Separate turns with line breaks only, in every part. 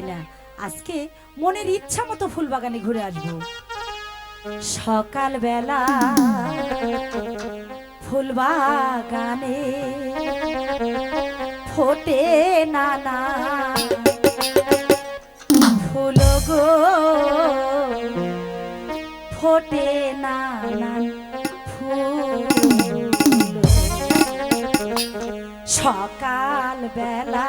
না আজকে মনের ইচ্ছা মতো ফুল বাগানে ঘুরে আসব। সকালবেলা ফুল বাগানে ফোটে নানা ফুল গো। ফোটে নানা ফুল। সকাল বেলা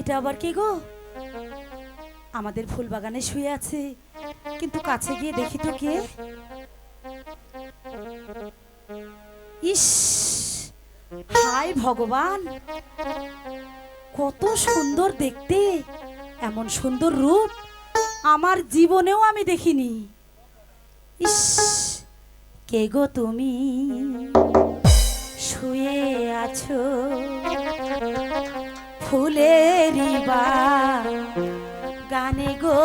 এটা আবার কে গো? আমাদের ফুল বাগানে শুয়ে আছে, কিন্তু কাছে গিয়ে দেখি তো কে? ইস হাই ভগবান! কত সুন্দর দেখতে, এমন সুন্দর রূপ আমার জীবনেও আমি দেখিনি। ইস, কে গো তুমি? শুয়ে আছো। ফুলেরি বা গানে গো